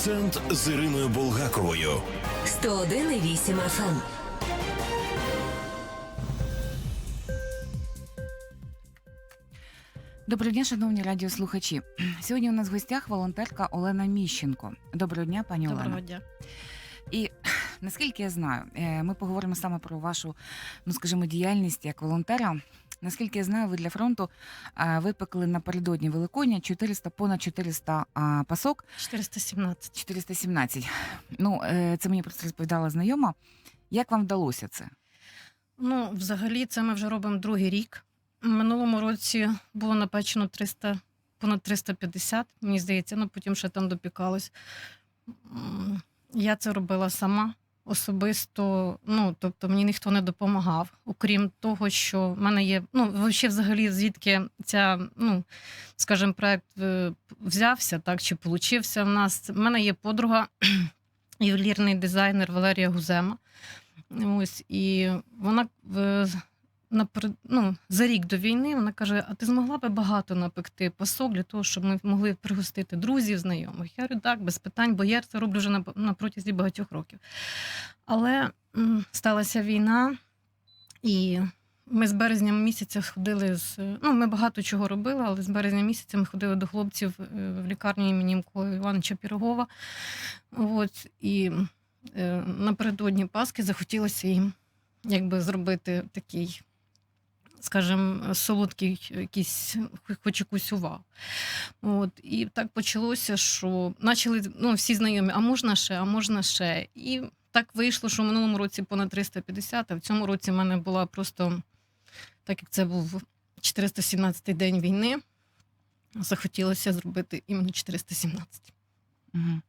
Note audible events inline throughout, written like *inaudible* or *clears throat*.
Акцент з Іриною Булгаковою. 101,8 FM. Доброго дня, шановні радіослухачі. Сьогодні у нас в гостях волонтерка Олена Міщенко. Доброго дня, пані Доброго Олено. дня. І наскільки я знаю, е, ми поговоримо саме про вашу, ну скажімо, діяльність як волонтера. Наскільки я знаю, ви для фронту випекли напередодні Великодня 400, понад 400 а, пасок, 417. 417. Ну, е, це мені просто розповідала знайома. Як вам вдалося це? Ну, взагалі, це ми вже робимо другий рік. В минулому році було напечено 300, понад 350, мені здається, ну потім ще там допікалось. Я це робила сама особисто. Ну, тобто мені ніхто не допомагав. Окрім того, що в мене є. Ну, взагалі, звідки ця, ну, скажімо, проект е, взявся, так, чи получився в нас. В мене є подруга, ювелірний дизайнер Валерія Гузема. Ось і вона е, ну, за рік до війни вона каже: А ти змогла би багато напекти пасок для того, щоб ми могли пригостити друзів, знайомих? Я говорю, так, без питань, бо я це роблю вже на, протязі багатьох років. Але м, сталася війна, і ми з березня місяця ходили з. Ну, ми багато чого робили, але з березня місяця ми ходили до хлопців е, в лікарню імені Миколи Івановича Пірогова. От, і е, напередодні Пасхи захотілося їм якби зробити такий, скажімо, солодкий якийсь, хоч якусь увагу. От, і так почалося, що почали ну, всі знайомі, а можна ще, а можна ще. І так вийшло, що в минулому році понад 350, а в цьому році в мене була просто, так як це був 417-й день війни, захотілося зробити іменно 417. Угу.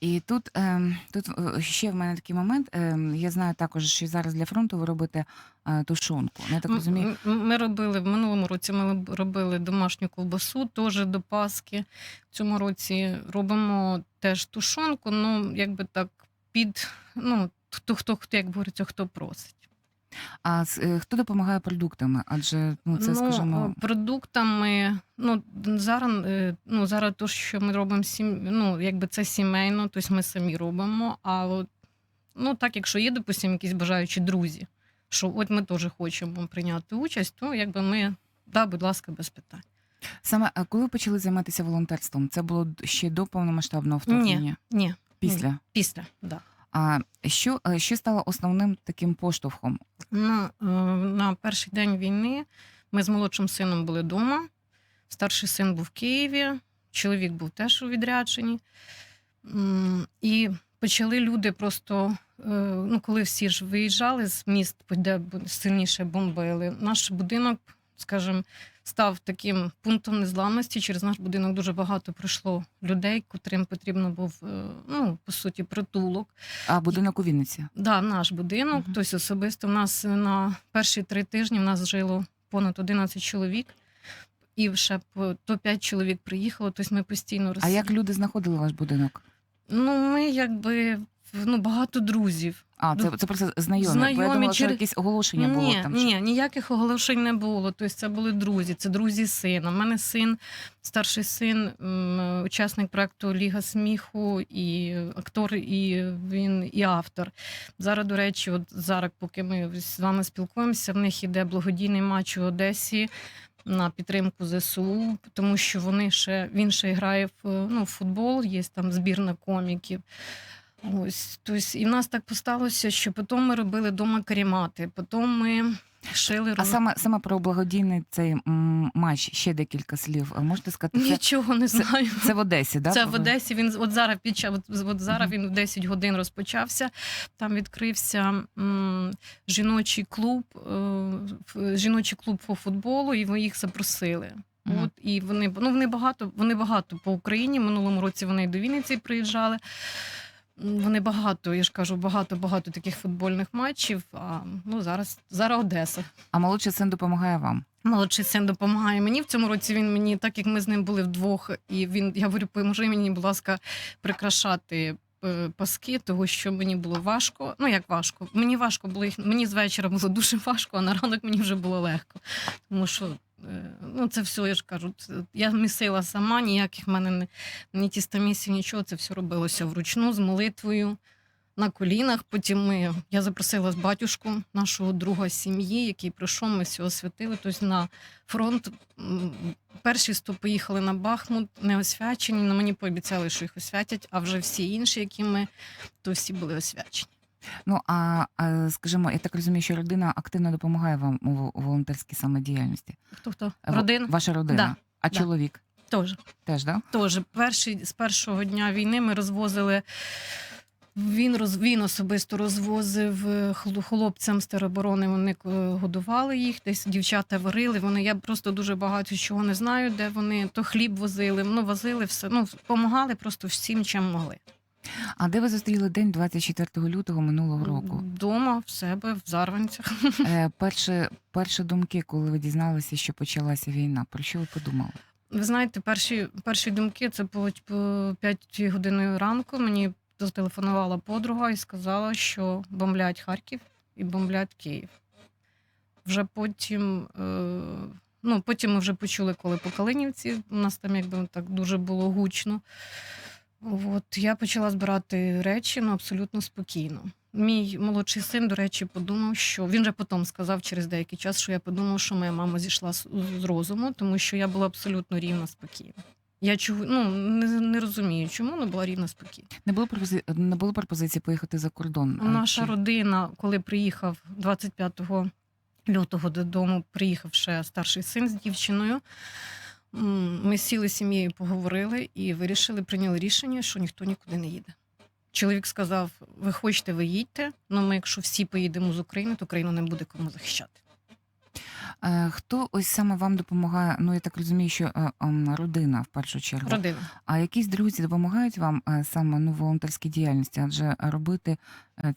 І тут, ем, тут е, ще в мене такий момент. Ем, я знаю також, що зараз для фронту ви робите е, тушонку. Я так розумію. Ми робили в минулому році. Ми робили домашню ковбасу, теж до Пасхи. В цьому році робимо теж тушонку. Ну якби так під ну хто хто хто як говориться, хто просить. А з- е, хто допомагає продуктами? Адже ну це, скажімо, е, продуктами. Ну зараз, е, ну зараз то, що ми робимо сім, ну якби це сімейно, тобто ми самі робимо. А от ну так, якщо є, допустимо, якісь бажаючі друзі, що от ми теж хочемо прийняти участь, то якби ми да, будь ласка, без питань. саме е, коли ви почали займатися волонтерством? Це було д- ще до повномасштабного вторгнення? Ні, Після. після, да. А що, е, що стало основним таким поштовхом? Ну, е, на перший день війни ми з молодшим сином були вдома. Старший син був в Києві, чоловік був теж у відрядженні. І почали люди просто, е, ну, коли всі ж виїжджали з міст, де сильніше бомбили, наш будинок, скажімо, став таким пунктом незламності. Через наш будинок дуже багато прийшло людей, котрим потрібно був, е, ну, по суті, притулок. А будинок у Вінниці? Да, наш будинок. Тобто особисто в нас на перші три тижні в нас жило понад 11 чоловік, і ще то 5 чоловік приїхало. Тобто ми постійно роз... А як люди знаходили ваш будинок? Ну, ми якби ну, багато друзів. А, це, це просто знайомі. Бо я Знайомі думала, що через- якесь оголошення було ні, там. ні, ніяких оголошень не було. Тобто це були друзі, це друзі сина. У мене син, старший син, учасник проекту Ліга сміху, і актор, і він і автор. Зараз, до речі, от зараз, поки ми з вами спілкуємося, в них іде благодійний матч у Одесі. На підтримку ЗСУ, тому що вони ще він ще грає в ну, в футбол, є там збірна коміків. Ось, тобто, і в нас так посталося, що потім ми робили дома карімати, потім ми шили А саме, саме про благодійний цей матч ще декілька слів. А Можете сказати, це, нічого не знаю. це в Одесі, да? Це в Одесі. Він от зараз під час от, от зараз він в 10 годин розпочався. Там відкрився м, жіночий клуб, е, жіночий клуб по футболу, і ви їх запросили. Мгм. От і вони ну вони багато, вони багато по Україні. Минулому році вони до Вінниці приїжджали. Вони багато, я ж кажу, багато багато таких футбольних матчів. А ну зараз зараз Одеса. А молодший син допомагає вам. Молодший син допомагає мені в цьому році. Він мені, так як ми з ним були вдвох, і він я говорю, поможи мені, будь ласка, прикрашати. е, Паски, того що мені було важко. Ну як важко? Мені важко було їх. Мені з вечора було дуже важко, а на ранок мені вже було легко. Тому що Ну, це все, я ж кажу, я місила сама, ніяких в мене не, ні тістомісів, нічого, це все робилося вручну з молитвою на колінах. Потім ми, я запросила з батюшку нашого друга сім'ї, який прийшов, ми все освятили. Тобто на фронт перші сто поїхали на Бахмут, не освячені. але мені пообіцяли, що їх освятять, а вже всі інші, які ми, то всі були освячені. Ну а, а скажімо, я так розумію, що родина активно допомагає вам у, волонтерській самодіяльності. Хто хто? Е, Родин? Ваша родина. Да, А да. чоловік Теж. теж, да? Теж перший з першого дня війни ми розвозили. Він роз він особисто розвозив е, хл- хлопцям з тероборони. Вони е, годували їх, десь дівчата варили. Вони я просто дуже багато чого не знаю, де вони то хліб возили. Ну возили все. Ну допомагали просто всім, чим могли. А де ви зустріли день 24 лютого минулого року? Дома в себе в зарванцях. Е, *laughs* перші, перші думки, коли ви дізналися, що почалася війна, про що ви подумали? Ви знаєте, перші, перші думки це по, по 5 години ранку. Мені зателефонувала подруга і сказала, що бомблять Харків і бомблять Київ. Вже потім, е, ну, потім ми вже почули, коли по Калинівці. У нас там якби так дуже було гучно. От я почала збирати речі ну, абсолютно спокійно. Мій молодший син, до речі, подумав, що він же потім сказав через деякий час, що я подумав, що моя мама зійшла з, розуму, тому що я була абсолютно рівна спокійна. Я чого ну не, не розумію, чому але була рівна спокійна. Не було пропозиції, не було пропозиції поїхати за кордон. Наша чи- родина, коли приїхав 25 лютого додому, приїхав ще старший син з дівчиною. Ми сіли з сім'єю, поговорили і вирішили, прийняли рішення, що ніхто нікуди не їде. Чоловік сказав: ви хочете, ви їдьте. але ми, якщо всі поїдемо з України, то країну не буде кому захищати. Е, Хто ось саме вам допомагає? Ну я так розумію, що е, ем, родина в першу чергу. Родина. А якісь друзі допомагають вам е, саме ну, волонтерській діяльності? Адже робити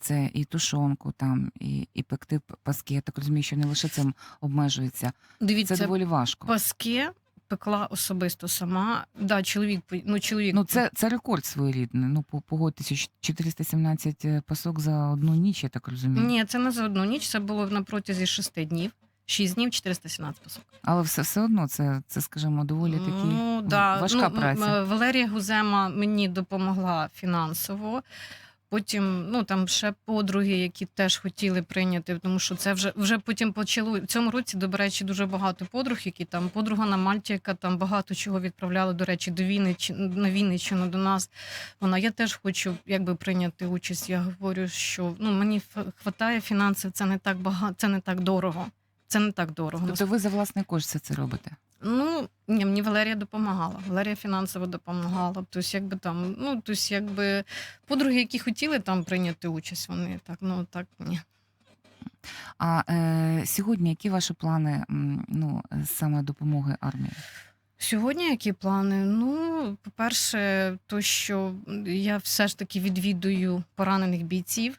це і тушонку, там, і, і пекти паски. Я так розумію, що не лише цим обмежується. Це Дивіться, доволі важко. паски пекла особисто сама. Да, чоловік, ну, чоловік Ну, це, це рекорд своєрідний. Ну, по- погодьтеся, 417 е, пасок за одну ніч, я так розумію. Ні, це не за одну ніч, це було на протязі шести днів. Шість днів 417 пасок. Але все, все одно це, це, скажімо, доволі такі ну, да. важка ну, праця. Валерія Гузема мені допомогла фінансово. Потім, ну там ще подруги, які теж хотіли прийняти, тому що це вже вже потім почало в цьому році. До речі, дуже багато подруг, які там подруга на Мальті, яка там багато чого відправляла, до речі, до Вінниччини, на Вінниччину до нас. Вона я теж хочу якби прийняти участь. Я говорю, що ну мені хватає фінансів, це не так багато, це не так дорого. Це не так дорого. Тобто ви за власний кошт це робите? Ну, ні, мені Валерія допомагала. Валерія фінансово допомагала. Тобто, якби там, ну, тобто, якби подруги, які хотіли там прийняти участь, вони так, ну так ні. А е, сьогодні які ваші плани м, ну, саме допомоги армії? Сьогодні які плани? Ну, по-перше, то, що я все ж таки відвідую поранених бійців.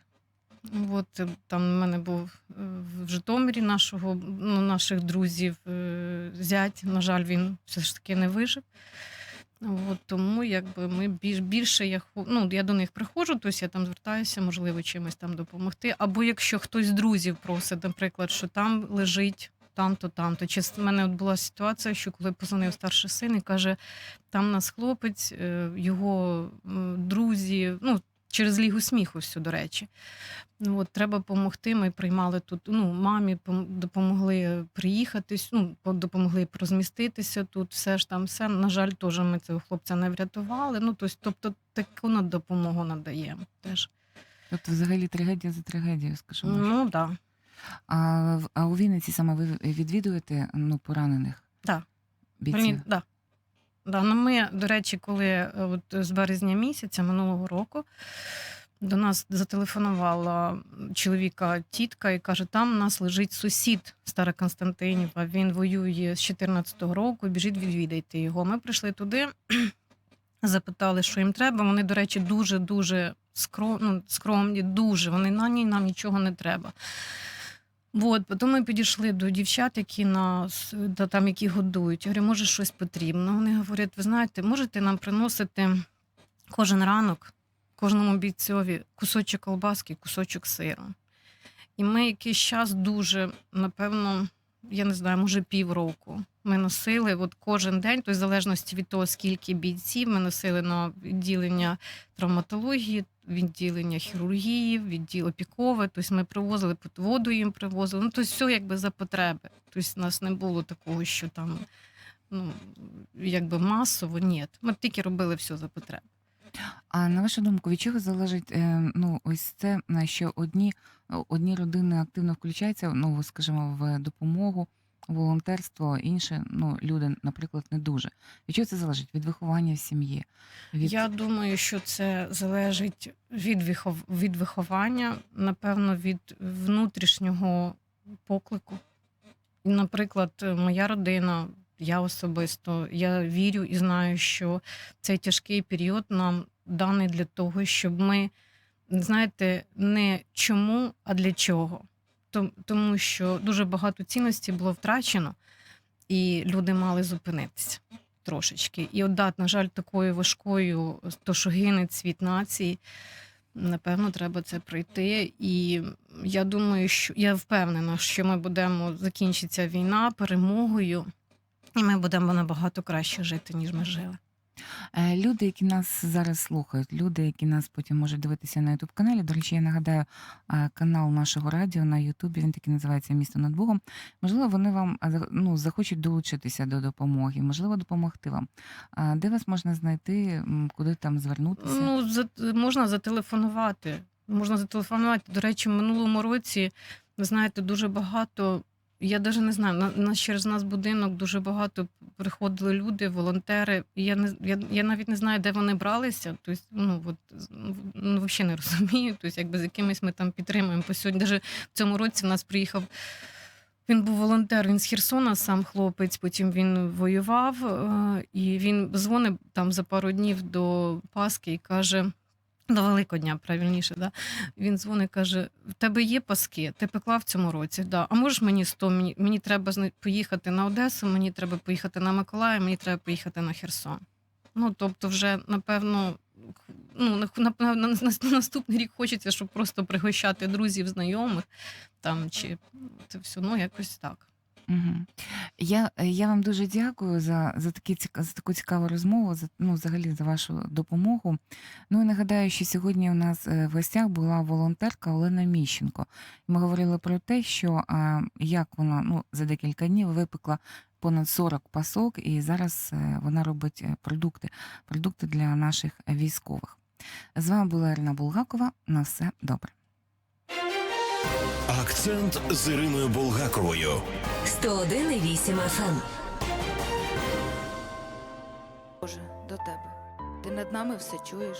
От е, там в мене був в Житомирі нашого, ну, наших друзів е, зять. На жаль, він все ж таки не вижив. От, тому якби ми більш, більше я ну, я до них приходжу, тобто я там звертаюся, можливо, чимось там допомогти. Або якщо хтось з друзів просить, наприклад, що там лежить там-то, там-то. Чи в мене от була ситуація, що коли позвонив старший син і каже, там нас хлопець, е, його друзі, ну, через лігу сміху, все, до речі. Ну, от, треба допомогти. Ми приймали тут. Ну, мамі допомогли приїхати, ну, допомогли розміститися тут. Все ж там, все. На жаль, теж ми цього хлопця не врятували. Ну, тобто, таку допомогу надаємо теж. Тобто, взагалі трагедія за трагедією, скажімо. Ну, так. Да. А, а у Вінниці саме ви відвідуєте ну, поранених? Так. Бійців? Да. Да, ну ми, до речі, коли е, от з березня місяця минулого року до нас зателефонувала чоловіка тітка і каже: там у нас лежить сусід Стара Константинівка. Він воює з 14-го року. Біжіть, відвідайте його. Ми прийшли туди, *clears throat* запитали, що їм треба. Вони, до речі, дуже дуже ну, скромні, дуже. Вони на ній нам нічого не треба. От, потім ми підійшли до дівчат, які нас та там, які годують. Я говорю, може, щось потрібно. Вони говорять: ви знаєте, можете нам приносити кожен ранок, кожному бійцьові кусочок колбаски, кусочок сиру. І ми якийсь час дуже, напевно, я не знаю, може півроку. Ми носили от кожен день, тобто в залежності від того, скільки бійців, ми носили на відділення травматології, відділення хірургії, відділ опікове. Тобто ми привозили воду їм привозили. Ну, тобто все якби за потреби. Тобто у нас не було такого, що там ну, якби масово, ні. Ми тільки робили все за потреби. А на вашу думку, від чого залежить е, ну, ось це, що одні, одні родини активно включаються, ну, скажімо, в допомогу, волонтерство, інші ну, люди, наприклад, не дуже. Від чого це залежить? Від виховання в сім'ї? Від... Я думаю, що це залежить від, вихов... від виховання, напевно, від внутрішнього поклику. Наприклад, моя родина, я особисто, я вірю і знаю, що цей тяжкий період нам даний для того, щоб ми, знаєте, не чому, а для чого. Том- Тому що дуже багато цінностей було втрачено, і люди мали зупинитися трошечки. І от, на жаль, такою важкою, то що гине цвіт нації, напевно, треба це пройти. І я думаю, що я впевнена, що ми будемо закінчиться війна перемогою, і ми будемо набагато краще жити, ніж ми жили. Е, Люди, які нас зараз слухають, люди, які нас потім можуть дивитися на Ютуб каналі. До речі, я нагадаю е, канал нашого радіо на Ютубі. Він такий називається Місто над Богом. Можливо, вони вам ну, захочуть долучитися до допомоги, можливо, допомогти вам. Де вас можна знайти, куди там звернутися? Ну, за, можна зателефонувати. Можна зателефонувати. До речі, минулому році, ви знаєте, дуже багато. Я навіть не знаю, на, на через нас будинок дуже багато приходили люди, волонтери. Я не я, я навіть не знаю, де вони бралися. Тобто, ну от ну, взагалі не *laughs* розумію. Тобто, якби з якимись ми там підтримуємо. По сьогодні, навіть в цьому році в нас приїхав. Він був волонтер, він з Херсона, сам хлопець. Потім він воював, е, і він дзвонив там за пару днів до Пасхи і каже: до Великодня, правильніше, да? він дзвонить, каже: в тебе є паски, ти пекла в цьому році. Да. А можеш мені 100? Мені, мені треба поїхати на Одесу, мені треба поїхати на Миколаїв, мені треба поїхати на Херсон. Ну, тобто, вже напевно, ну, на, на, на, на наступний рік хочеться, щоб просто пригощати друзів, знайомих там чи це все, ну якось так. Угу. Я, я вам дуже дякую за, за, такі, за таку цікаву розмову, за, ну, взагалі за вашу допомогу. Ну і нагадаю, що сьогодні у нас е, в гостях була волонтерка Олена Міщенко. Ми говорили про те, що а, як вона ну, за декілька днів випекла понад 40 пасок, і зараз е, вона робить е, продукти, продукти для наших військових. З вами була Ірина Булгакова. На все добре. Акцент з Іриною Болгаковою. 101,8 FM. Боже, до тебе. Ти над нами все чуєш,